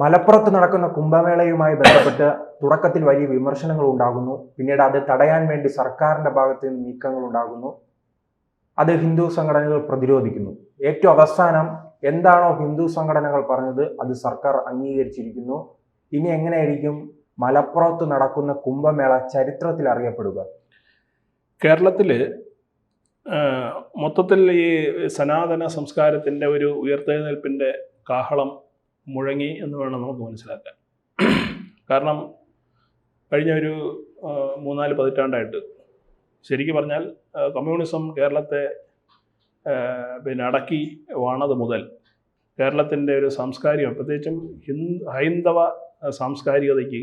മലപ്പുറത്ത് നടക്കുന്ന കുംഭമേളയുമായി ബന്ധപ്പെട്ട് തുടക്കത്തിൽ വലിയ വിമർശനങ്ങൾ ഉണ്ടാകുന്നു. പിന്നീട് അത് തടയാൻ വേണ്ടി സർക്കാരിന്റെ ഭാഗത്ത് നിന്ന് നീക്കങ്ങൾ ഉണ്ടാകുന്നു. അത് ഹിന്ദു സംഘടനകൾ പ്രതിരോധിക്കുന്നു. ഏറ്റവും അവസാനം എന്താണോ ഹിന്ദു സംഘടനകൾ പറഞ്ഞത് അത് സർക്കാർ അംഗീകരിച്ചിരിക്കുന്നു. ഇനി എങ്ങനെയായിരിക്കും മലപ്പുറത്ത് നടക്കുന്ന കുംഭമേള ചരിത്രത്തിൽ അറിയപ്പെടുക? കേരളത്തിൽ മൊത്തത്തിൽ ഈ സനാതന സംസ്കാരത്തിന്റെ ഒരു ഉയർത്തെഴുന്നേൽപ്പിന്റെ കാഹളം മുഴങ്ങി എന്ന് വേണം നമുക്ക് മനസ്സിലാക്കാൻ. കാരണം കഴിഞ്ഞ ഒരു മൂന്നാൽ പതിറ്റാണ്ടായിട്ട് ശരിക്കും പറഞ്ഞാൽ കമ്മ്യൂണിസം കേരളത്തെ പിന്നെ അടക്കി വാണത് മുതൽ കേരളത്തിന്റെ ഒരു സാംസ്കാരികം പ്രത്യേകിച്ചും ഹിന്ദു ഹൈന്ദവ സാംസ്കാരികതയ്ക്ക്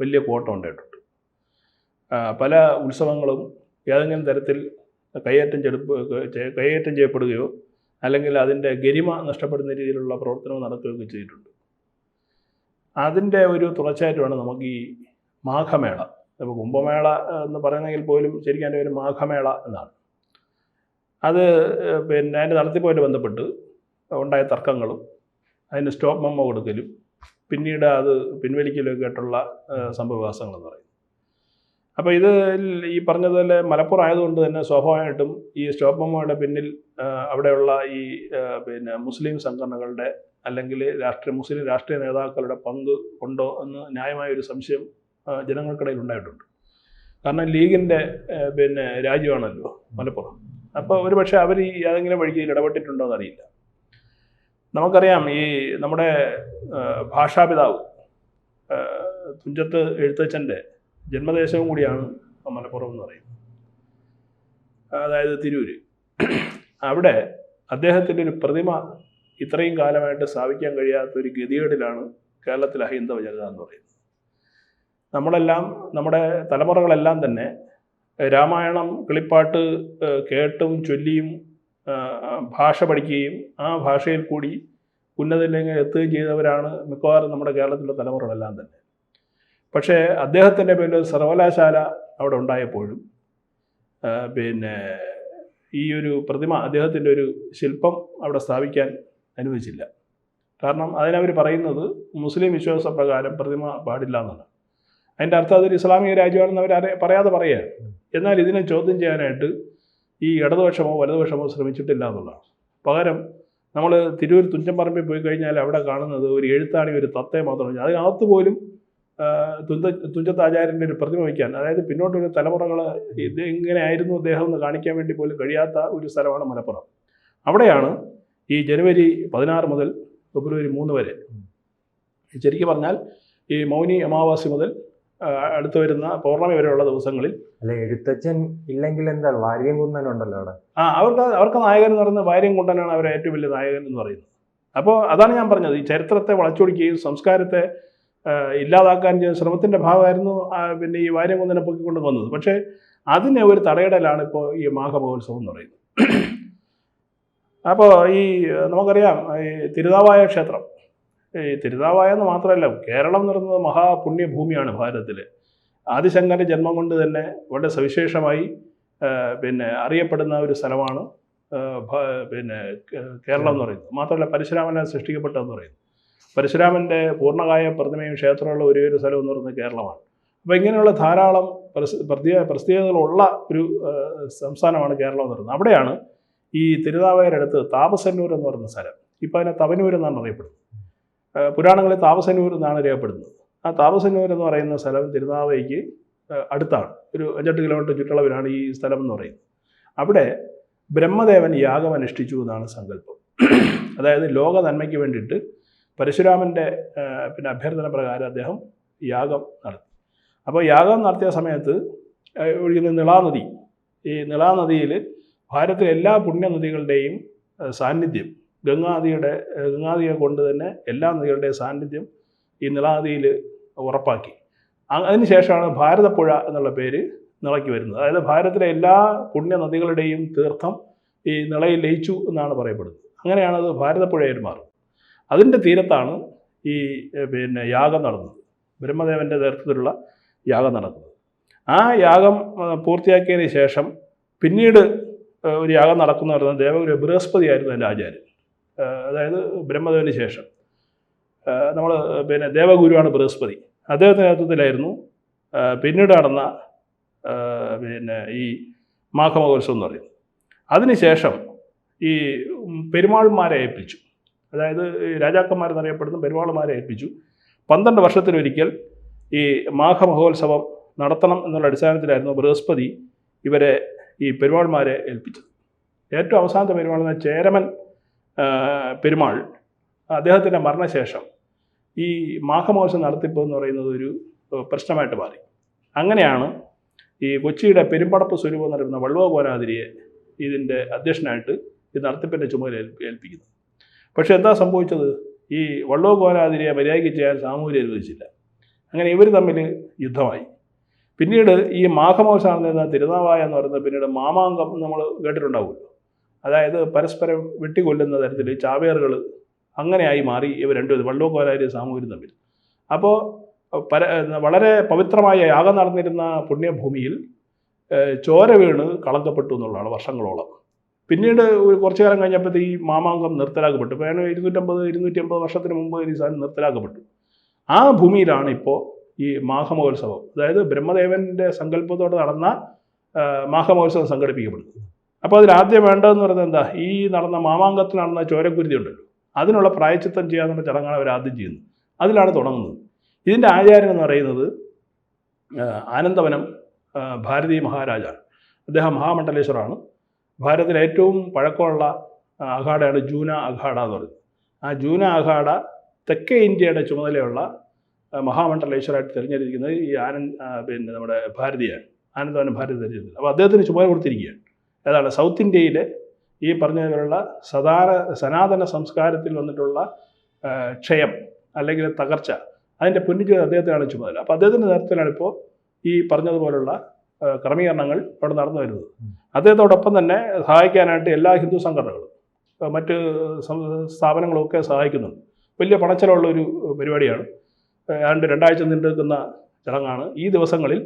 വലിയ കോട്ടം ഉണ്ടായിട്ടുണ്ട്. പല ഉത്സവങ്ങളും ഏതെങ്കിലും തരത്തിൽ കൈയേറ്റം ചെടുപ്പ് കയ്യേറ്റം ചെയ്യപ്പെടുകയോ അല്ലെങ്കിൽ അതിന്റെ ഗരിമ നഷ്ടപ്പെടുന്ന രീതിയിലുള്ള പ്രവർത്തനവും നടത്തുകയൊക്കെ ചെയ്തിട്ടുണ്ട്. അതിന്റെ ഒരു തുടർച്ചയായിട്ടാണ് നമുക്ക് ഈ മാഘമേള. ഇപ്പോൾ കുംഭമേള എന്ന് പറയുന്നെങ്കിൽ പോലും ശരിക്കും അതിന്റെ ഒരു മാഘമേള എന്നാണ്. അത് പിന്നെ അതിന്റെ നടത്തിപ്പുമായിട്ട് ബന്ധപ്പെട്ട് ഉണ്ടായ തർക്കങ്ങളും അതിന് സ്റ്റോപ്പ് മെമ്മോ കൊടുക്കലും പിന്നീട് അത് പിൻവലിക്കലൊക്കെ ആയിട്ടുള്ള ഏഹ്, സംഭവവികാസങ്ങളെന്ന് പറയും അപ്പോൾ ഇത് ഈ പറഞ്ഞതുപോലെ മലപ്പുറം ആയതുകൊണ്ട് തന്നെ സ്വാഭാവികമായിട്ടും ഈ സ്റ്റോപ്പ് പിന്നിൽ അവിടെയുള്ള ഈ പിന്നെ മുസ്ലിം സംഘടനകളുടെ അല്ലെങ്കിൽ രാഷ്ട്രീയ മുസ്ലിം രാഷ്ട്രീയ നേതാക്കളുടെ പങ്ക് ഉണ്ടോ എന്ന് ന്യായമായ ഒരു സംശയം ജനങ്ങൾക്കിടയിൽ ഉണ്ടായിട്ടുണ്ട്. കാരണം ലീഗിന്റെ പിന്നെ രാജ്യമാണല്ലോ മലപ്പുറം. അപ്പോൾ ഒരുപക്ഷെ അവർ ഈ ഏതെങ്കിലും വഴിക്ക് ഇടപെട്ടിട്ടുണ്ടോ എന്നറിയില്ല. നമുക്കറിയാം ഈ നമ്മുടെ ഭാഷാപിതാവ് തുഞ്ചത്ത് എഴുത്തച്ഛന്റെ ജന്മദേശവും കൂടിയാണ് മലപ്പുറം എന്ന് പറയുന്നത്. അതായത് തിരൂര്. അവിടെ അദ്ദേഹത്തിന്റെ ഒരു പ്രതിമ ഇത്രയും കാലമായിട്ട് സ്ഥാപിക്കാൻ കഴിയാത്ത ഒരു ഗതികേടിലാണ് കേരളത്തിൽ ഹൈന്ദവ ജനത എന്ന് പറയുന്നത്. നമ്മളെല്ലാം നമ്മുടെ തലമുറകളെല്ലാം തന്നെ രാമായണം കിളിപ്പാട്ട് കേട്ടും ചൊല്ലിയും ഭാഷ പഠിക്കുകയും ആ ഭാഷയിൽ കൂടി ഉന്നതിലെങ്കിൽ എത്തുകയും ചെയ്തവരാണ് മിക്കവാറും നമ്മുടെ കേരളത്തിലെ തലമുറകളെല്ലാം തന്നെ. പക്ഷേ അദ്ദേഹത്തിന്റെ പേരിൽ സർവകലാശാല അവിടെ ഉണ്ടായപ്പോഴും പിന്നെ ഈ ഒരു പ്രതിമ അദ്ദേഹത്തിന്റെ ഒരു ശില്പം അവിടെ സ്ഥാപിക്കാൻ അനുവദിച്ചില്ല. കാരണം അതിനവർ പറയുന്നത് മുസ്ലിം വിശ്വാസ പ്രകാരം പ്രതിമ പാടില്ല എന്നാണ്. അതിന്റെ അർത്ഥം അതൊരു ഇസ്ലാമിക രാജ്യമാണെന്ന് അവർ പറയാതെ പറയുക എന്നാൽ ഇതിനെ ചോദ്യം ചെയ്യാനായിട്ട് ഈ ഇടതുപക്ഷമോ വലതുപക്ഷമോ ശ്രമിച്ചിട്ടില്ല എന്നുള്ളതാണ്. പകരം നമ്മൾ തിരൂർ തുഞ്ചൻപറമ്പിൽ പോയി കഴിഞ്ഞാൽ അവിടെ കാണുന്നത് ഒരു എഴുത്താണി ഒരു തത്തയെ മാത്രമാണ് അതിനകത്ത് പോലും ആ, തുഞ്ചത്ത് ആചാര്യന്റെ ഒരു പ്രതിമ വയ്ക്കാൻ. അതായത് പിന്നോട്ടൊരു തലമുറകൾ ഇത് എങ്ങനെയായിരുന്നു അദ്ദേഹം എന്ന് കാണിക്കാൻ വേണ്ടി പോലും കഴിയാത്ത ഒരു സ്ഥലമാണ് മലപ്പുറം. അവിടെയാണ് ഈ ജനുവരി പതിനാറ് മുതൽ ഫെബ്രുവരി മൂന്ന് വരെ. ശരിക്കും പറഞ്ഞാൽ ഈ മൗനി അമാവാസി മുതൽ അടുത്തു വരുന്ന പൗർണമി വരെയുള്ള ദിവസങ്ങളിൽ അല്ല എഴുത്തച്ഛൻ ഇല്ലെങ്കിൽ എന്താ വാര്യം കുന്നനുണ്ടല്ലോ അവിടെ. ആ അവർക്ക് അവർക്ക് നായകൻ എന്ന് പറയുന്നത് വാര്യം കുണ്ടനാണ് അവരെ ഏറ്റവും വലിയ നായകൻ എന്ന് പറയുന്നത്. അപ്പോൾ അതാണ് ഞാൻ പറഞ്ഞത്. ഈ ചരിത്രത്തെ വളച്ചൊടിക്കുകയും സംസ്കാരത്തെ ഇല്ലാതാക്കാൻ ശ്രമത്തിന്റെ ഭാഗമായിരുന്നു പിന്നെ ഈ വാര്യം കൊണ്ടനെ പൊക്കിക്കൊണ്ട് വന്നത്. പക്ഷേ അതിനെ ഒരു തടയിടലാണ് ഇപ്പോൾ ഈ മാഘമഹോത്സവം എന്ന് പറയുന്നത്. അപ്പോൾ ഈ നമുക്കറിയാം ഈ തിരുനാവായ ക്ഷേത്രം. ഈ തിരുനാവായ എന്ന് മാത്രമല്ല കേരളം എന്ന് പറയുന്നത് മഹാപുണ്യഭൂമിയാണ് ഭാരതത്തിൽ ആദിശങ്കരന്റെ ജന്മം കൊണ്ട് തന്നെ വളരെ സവിശേഷമായി പിന്നെ അറിയപ്പെടുന്ന ഒരു സ്ഥലമാണ് പിന്നെ കേരളം എന്ന് പറയുന്നത്. മാത്രമല്ല പരശുരാമനെ സൃഷ്ടിക്കപ്പെട്ടതെന്ന് പറയുന്നത് പരശുരാമന്റെ പൂർണകായ പ്രതിമയും ക്ഷേത്രമുള്ള ഒരേ ഒരു സ്ഥലം എന്ന് പറയുന്നത് കേരളമാണ്. അപ്പോൾ ഇങ്ങനെയുള്ള ധാരാളം പ്രത്യേക പ്രത്യേകതകളുള്ള ഒരു സംസ്ഥാനമാണ് കേരളം എന്ന് പറയുന്നത്. അവിടെയാണ് ഈ തിരുനാവായരടുത്ത് താപസന്നൂർ എന്ന് പറയുന്ന സ്ഥലം. ഇപ്പോൾ അതിനെ തവനൂർ എന്നാണ് അറിയപ്പെടുന്നത്. പുരാണങ്ങളിൽ താപസന്നൂർ എന്നാണ് അറിയപ്പെടുന്നത്. ആ താപസന്നൂർ എന്ന് പറയുന്ന സ്ഥലം തിരുനാവയ്ക്ക് അടുത്താണ്. ഒരു അഞ്ചെട്ട് കിലോമീറ്റർ ചുറ്റളവിലാണ് ഈ സ്ഥലം എന്ന് പറയുന്നത്. അവിടെ ബ്രഹ്മദേവൻ യാഗം അനുഷ്ഠിച്ചു എന്നാണ് സങ്കല്പം. അതായത് ലോക നന്മയ്ക്ക് വേണ്ടിയിട്ട് പരശുരാമന്റെ പിന്നെ അഭ്യർത്ഥന പ്രകാരം അദ്ദേഹം യാഗം നടത്തി. അപ്പോൾ യാഗം നടത്തിയ സമയത്ത് ഒഴുകുന്ന നിളാനദി ഈ നിളാനദിയിൽ ഭാരതത്തിലെ എല്ലാ പുണ്യനദികളുടെയും സാന്നിധ്യം ഗംഗാനദിയുടെ ഗംഗാനദിയെ കൊണ്ട് തന്നെ എല്ലാ നദികളുടെയും സാന്നിധ്യം ഈ നിളാനദിയിൽ ഉറപ്പാക്കി. അതിനുശേഷമാണ് ഭാരതപ്പുഴ എന്നുള്ള പേര് നിളയ്ക്ക് വരുന്നത്. അതായത് ഭാരതത്തിലെ എല്ലാ പുണ്യനദികളുടെയും തീർത്ഥം ഈ നിളയിൽ ലയിച്ചു എന്നാണ് പറയപ്പെടുന്നത്. അങ്ങനെയാണ് അത് അതിന്റെ തീരത്താണ് ഈ പിന്നെ യാഗം നടന്നത്. ബ്രഹ്മദേവന്റെ നേതൃത്വത്തിലുള്ള യാഗം നടന്നത്. ആ യാഗം പൂർത്തിയാക്കിയതിന് ശേഷം പിന്നീട് ഒരു യാഗം നടക്കുന്ന പറയുന്നത് ദേവഗുരു ബൃഹസ്പതി ആയിരുന്നു എന്റെ ആചാര്യൻ അതായത് ബ്രഹ്മദേവന് ശേഷം. നമ്മൾ പിന്നെ ദേവഗുരുവാണ് ബൃഹസ്പതി. അദ്ദേഹത്തിന്റെ നേതൃത്വത്തിലായിരുന്നു പിന്നീട് നടന്ന പിന്നെ ഈ മാഘമഹോത്സവം എന്ന് പറയുന്നത്. അതിനുശേഷം ഈ പെരുമാൾമാരെ ഏൽപ്പിച്ചു. അതായത് രാജാക്കന്മാരെന്നറിയപ്പെടുന്ന പെരുമാളുമാരെ ഏൽപ്പിച്ചു. പന്ത്രണ്ട് വർഷത്തിലൊരിക്കൽ ഈ മാഘമഹോത്സവം നടത്തണം എന്നുള്ള അടിസ്ഥാനത്തിലായിരുന്നു ബൃഹസ്പതി ഇവരെ ഈ പെരുമാൾമാരെ ഏൽപ്പിച്ചത്. ഏറ്റവും അവസാനത്തെ പെരുമാൾ എന്ന ചേരമൻ പെരുമാൾ അദ്ദേഹത്തിന്റെ മരണശേഷം ഈ മാഘമഹോത്സവം നടത്തിപ്പ് എന്ന് പറയുന്നത് ഒരു പ്രശ്നമായിട്ട് മാറി. അങ്ങനെയാണ് ഈ കൊച്ചിയുടെ പെരുമ്പടപ്പ് സ്വരൂപം എന്ന് പറയുന്ന വള്ളുവ കോരാതിരിയെ ഇതിന്റെ അധ്യക്ഷനായിട്ട് ഈ നടത്തിപ്പിന്റെ ചുമതല ഏൽപ്പി- ഏൽപ്പിക്കുന്നത്. പക്ഷേ എന്താ സംഭവിച്ചത്? ഈ വള്ളുവ കോലാതിരിയെ മര്യാദയ്ക്ക് ചെയ്യാൻ സാമൂഹ്യം അനുവദിച്ചില്ല അങ്ങനെ ഇവർ തമ്മിൽ യുദ്ധമായി. പിന്നീട് ഈ മാഘമോശാണെന്ന് നടന്നിരുന്ന തിരുനാവായ എന്ന് പറയുന്നത് പിന്നീട് മാമാങ്കം നമ്മൾ കേട്ടിട്ടുണ്ടാവുമല്ലോ. അതായത് പരസ്പരം വെട്ടിക്കൊല്ലുന്ന തരത്തിൽ ചാവേറുകൾ അങ്ങനെയായി മാറി ഇവർ രണ്ടുപേരും വള്ളോ കോലാതിരി സാമൂഹ്യം തമ്മിൽ. അപ്പോൾ പര വളരെ പവിത്രമായ യാഗം നടന്നിരുന്ന പുണ്യഭൂമിയിൽ ചോര വീണ് കളങ്കപ്പെട്ടു എന്നുള്ളതാണ് വർഷങ്ങളോളം. പിന്നീട് കുറച്ചു കാലം കഴിഞ്ഞപ്പോൾ ഈ മാമാങ്കം നിർത്തലാക്കപ്പെട്ടു. ഇപ്പോൾ ഏതാണ്ട് ഇരുന്നൂറ്റമ്പത് ഇരുന്നൂറ്റി അമ്പത് വർഷത്തിന് മുമ്പ് ഈ സാധനം നിർത്തലാക്കപ്പെട്ടു. ആ ഭൂമിയിലാണ് ഇപ്പോൾ ഈ മാഘമഹോത്സവം. അതായത് ബ്രഹ്മദേവന്റെ സങ്കല്പത്തോടെ നടന്ന മാഘമഹോത്സവം സംഘടിപ്പിക്കപ്പെടുന്നത്. അപ്പോൾ അതിൽ ആദ്യം വേണ്ടതെന്ന് പറയുന്നത് എന്താ? ഈ നടന്ന മാമാങ്കത്തിൽ നടന്ന ചോരക്കുരുതി ഉണ്ടല്ലോ. അതിനുള്ള പ്രായച്ചിത്തം ചെയ്യാനുള്ള ചടങ്ങാണ് അവർ ആദ്യം ചെയ്യുന്നത്. അതിലാണ് തുടങ്ങുന്നത്. ഇതിന്റെ ആചാരം എന്ന് പറയുന്നത് ആനന്ദവനം ഭാരതി മഹാരാജാണ്. അദ്ദേഹം മഹാമണ്ഡലേശ്വറാണ് ഭാരതത്തിലെ ഏറ്റവും പഴക്കമുള്ള അഖാഡയാണ് ജൂന അഖാഡ എന്ന് പറയുന്നത്. ആ ജൂന അഖാഡ തെക്കേ ഇന്ത്യയുടെ ചുമതലയുള്ള മഹാമണ്ഡലേശ്വരായിട്ട് തിരഞ്ഞെടുത്തിരിക്കുന്നത് ഈ ആനന്ദ് പിന്നെ നമ്മുടെ ഭാരതിയാണ് ആനന്ദവനം ഭാരതി തിരഞ്ഞെടുത്തത്. അപ്പോൾ അദ്ദേഹത്തിന് ചുമതല കൊടുത്തിരിക്കുകയാണ്. ഏതാണ്? സൗത്ത് ഇന്ത്യയിലെ ഈ പറഞ്ഞതുപോലുള്ള സദാന സനാതന സംസ്കാരത്തിൽ വന്നിട്ടുള്ള ക്ഷയം അല്ലെങ്കിൽ തകർച്ച അതിന്റെ പുണ്യജീവൻ അദ്ദേഹത്തിനാണ് ചുമതല. അപ്പോൾ അദ്ദേഹത്തിന്റെ നേതൃത്വത്തിലാണ് ഇപ്പോൾ ഈ പറഞ്ഞതുപോലുള്ള ക്രമീകരണങ്ങൾ അവിടെ നടന്നു വരുന്നത്. അദ്ദേഹത്തോടൊപ്പം തന്നെ സഹായിക്കാനായിട്ട് എല്ലാ ഹിന്ദു സംഘടനകളും മറ്റ് സ്ഥാപനങ്ങളൊക്കെ സഹായിക്കുന്നുണ്ട്. വലിയ പണച്ചെലവുള്ള ഒരു പരിപാടിയാണ്. ഏതാണ്ട് രണ്ടാഴ്ച നീണ്ടുനിൽക്കുന്ന ചടങ്ങാണ്. ഈ ദിവസങ്ങളിൽ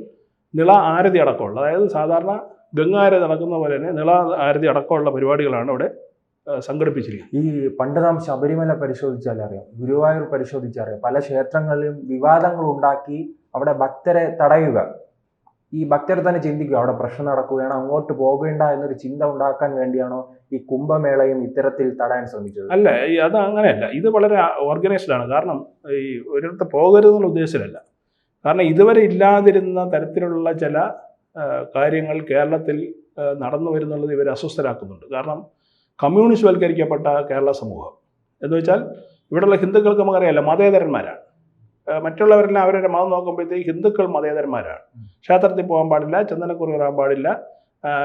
നിള ആരതി അടക്കമുള്ള അതായത് സാധാരണ ഗംഗാരതി നടക്കുന്ന പോലെ തന്നെ നിള ആരതി അടക്കമുള്ള പരിപാടികളാണ് അവിടെ സംഘടിപ്പിച്ചിരിക്കുന്നത്. ഈ പണ്ട് നാം ശബരിമല പരിശോധിച്ചാൽ അറിയാം ഗുരുവായൂർ പരിശോധിച്ചാൽ അറിയാം. പല ക്ഷേത്രങ്ങളിലും വിവാദങ്ങൾ ഉണ്ടാക്കി അവിടെ ഭക്തരെ തടയുക. ഈ ഭക്തർ തന്നെ ചിന്തിക്കുക അവിടെ പ്രശ്നം നടക്കുകയാണ് അങ്ങോട്ട് പോകേണ്ട എന്നൊരു ചിന്ത ഉണ്ടാക്കാൻ വേണ്ടിയാണോ ഈ കുംഭമേളയും ഇത്തരത്തിൽ തടയാൻ ശ്രമിച്ചത്? അല്ല അത് അങ്ങനെയല്ല. ഇത് വളരെ ഓർഗനൈസ്ഡ് ആണ്. കാരണം ഈ ഒരിടത്ത് പോകരുതെന്നുള്ള ഉദ്ദേശത്തിലല്ല. കാരണം ഇതുവരെ ഇല്ലാതിരുന്ന തരത്തിലുള്ള ചില കാര്യങ്ങൾ കേരളത്തിൽ നടന്നു വരുന്നുള്ളത് ഇവരെ അസ്വസ്ഥരാക്കുന്നുണ്ട്. കാരണം കമ്മ്യൂണിസ്റ്റ് വൽക്കരിക്കപ്പെട്ട കേരള സമൂഹം. എന്ന് വെച്ചാൽ ഇവിടെയുള്ള ഹിന്ദുക്കൾക്ക് നമുക്കറിയാമല്ലോ മതേതരന്മാരാണ്. മറ്റുള്ളവരെല്ലാം അവരുടെ മതം നോക്കുമ്പോഴത്തേക്ക് ഹിന്ദുക്കൾ മതേതരന്മാരാണ്. ക്ഷേത്രത്തിൽ പോകാൻ പാടില്ല ചന്ദനക്കുറി വരാൻ പാടില്ല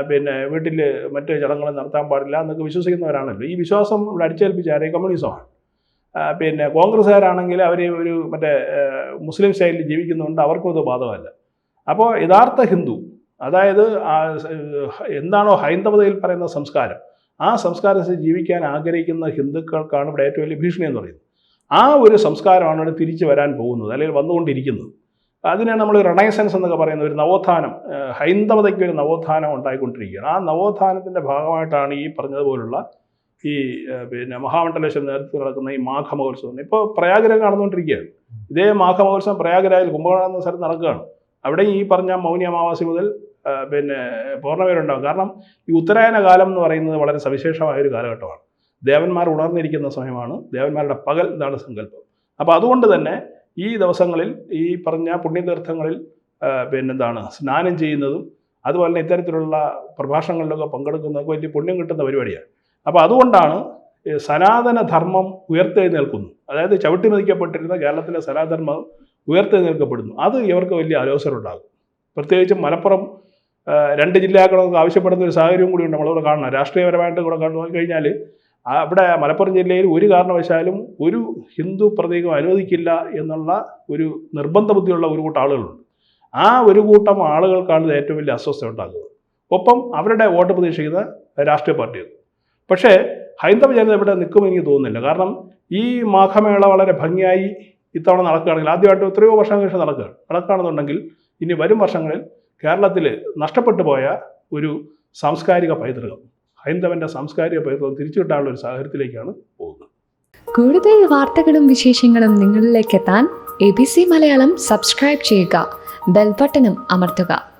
പിന്നെ വീട്ടിൽ മറ്റു ചടങ്ങുകൾ നടത്താൻ പാടില്ല എന്നൊക്കെ വിശ്വസിക്കുന്നവരാണല്ലോ. ഈ വിശ്വാസം ഇവിടെ അടിച്ചേൽപ്പിച്ച ആരെയും കമ്മ്യൂണിസമാണ് പിന്നെ കോൺഗ്രസ്സുകാരാണെങ്കിൽ അവർ ഒരു മറ്റേ മുസ്ലിം സ്റ്റൈലിൽ ജീവിക്കുന്നുണ്ട് അവർക്കും ഇത് ബാധകമല്ല. അപ്പോൾ യഥാർത്ഥ ഹിന്ദു അതായത് എന്താണോ ഹൈന്ദവതയിൽ പറയുന്ന സംസ്കാരം ആ സംസ്കാരത്തിൽ ജീവിക്കാൻ ആഗ്രഹിക്കുന്ന ഹിന്ദുക്കൾക്കാണ് ഇവിടെ ഏറ്റവും വലിയ ഭീഷണി എന്ന് പറയുന്നത്. ആ ഒരു സംസ്കാരമാണ് തിരിച്ചു വരാൻ പോകുന്നത് അല്ലെങ്കിൽ വന്നുകൊണ്ടിരിക്കുന്നത്. അതിനെ നമ്മൾ റണൈസൻസ് എന്നൊക്കെ പറയുന്ന ഒരു നവോത്ഥാനം ഹൈന്ദവതയ്ക്ക് ഒരു നവോത്ഥാനം ഉണ്ടായിക്കൊണ്ടിരിക്കുകയാണ്. ആ നവോത്ഥാനത്തിന്റെ ഭാഗമായിട്ടാണ് ഈ പറഞ്ഞതുപോലുള്ള ഈ പിന്നെ മഹാമണ്ഡലേശ്വരം നേതൃത്വത്തിൽ നടക്കുന്ന ഈ മാഘമഹോത്സവം. ഇപ്പോൾ പ്രയാഗരാജ് നടന്നുകൊണ്ടിരിക്കുകയാണ്. ഇതേ മാഘമഹോത്സവം പ്രയാഗരാജിൽ കുംഭകോണം എന്ന സ്ഥലത്ത് നടക്കുകയാണ്. അവിടെ ഈ പറഞ്ഞ മൗനി അമാവാസി മുതൽ പിന്നെ പൂർണമേരുണ്ടാവും കാരണം ഈ ഉത്തരായന കാലം എന്ന് പറയുന്നത് വളരെ സവിശേഷമായ ഒരു കാലഘട്ടമാണ്. ദേവന്മാർ ഉണർന്നിരിക്കുന്ന സമയമാണ്. ദേവന്മാരുടെ പകൽ എന്നാണ് സങ്കല്പം. അപ്പോൾ അതുകൊണ്ട് തന്നെ ഈ ദിവസങ്ങളിൽ ഈ പറഞ്ഞ പുണ്യതീർത്ഥങ്ങളിൽ പിന്നെന്താണ് സ്നാനം ചെയ്യുന്നതും അതുപോലെ തന്നെ ഇത്തരത്തിലുള്ള പ്രഭാഷണങ്ങളിലൊക്കെ പങ്കെടുക്കുന്നതൊക്കെ വലിയ പുണ്യം കിട്ടുന്ന പരിപാടിയാണ്. അപ്പോൾ അതുകൊണ്ടാണ് സനാതനധർമ്മം സനാതന ധർമ്മം ഉയർത്തെഴുന്നേൽക്കുന്നു. അതായത് ചവിട്ടി മതിക്കപ്പെട്ടിരുന്ന കേരളത്തിലെ സനാതനധർമ്മം ഉയർത്തെഴുന്നേൽക്കപ്പെടുന്നു. അത് ഇവർക്ക് വലിയ ആലോചന ഉണ്ടാകും. പ്രത്യേകിച്ചും മലപ്പുറം രണ്ട് ജില്ലയാക്കണമെന്ന് ആവശ്യപ്പെടുന്ന ഒരു സാഹചര്യം കൂടി ഉണ്ട്. നമ്മളിവിടെ കാണണം രാഷ്ട്രീയപരമായിട്ട് കൂടെ നോക്കിക്കഴിഞ്ഞാൽ അവിടെ മലപ്പുറം ജില്ലയിൽ ഒരു കാരണവശാലും ഒരു ഹിന്ദു പ്രതീകം അനുവദിക്കില്ല എന്നുള്ള ഒരു നിർബന്ധ ബുദ്ധിയുള്ള ഒരു കൂട്ടം ആളുകളുണ്ട്. ആ ഒരു കൂട്ടം ആളുകൾക്കാണ് ഇത് ഏറ്റവും വലിയ അസ്വസ്ഥ ഉണ്ടാക്കുന്നത് ഒപ്പം അവരുടെ വോട്ട് പ്രതീക്ഷിക്കുന്ന രാഷ്ട്രീയ പാർട്ടികൾ. പക്ഷേ ഹൈന്ദവ ജനത ഇവിടെ നിൽക്കുമെന്ന് എനിക്ക് തോന്നുന്നില്ല. കാരണം ഈ മാഘമേള വളരെ ഭംഗിയായി ഇത്തവണ നടക്കുകയാണെങ്കിൽ ആദ്യമായിട്ട് എത്രയോ വർഷങ്ങൾക്ക് ശേഷം നടക്കുകയാണ് നടക്കുകയാണെന്നുണ്ടെങ്കിൽ ഇനി വരും വർഷങ്ങളിൽ കേരളത്തിൽ നഷ്ടപ്പെട്ടു പോയ ഒരു സാംസ്കാരിക പൈതൃകം. ഹൈന്ദവന്റെ സാംസ്കാരിക പൈതൃകം തിരിച്ചുവിട്ടാനുള്ള ഒരു സാഹചര്യത്തിലേക്കാണ് പോകുന്നത്. കൂടുതൽ വാർത്തകളും വിശേഷങ്ങളും നിങ്ങളിലേക്ക് എത്താൻ A B C Malayalam subscribe ചെയ്യുക. ബെൽബട്ടനും അമർത്തുക.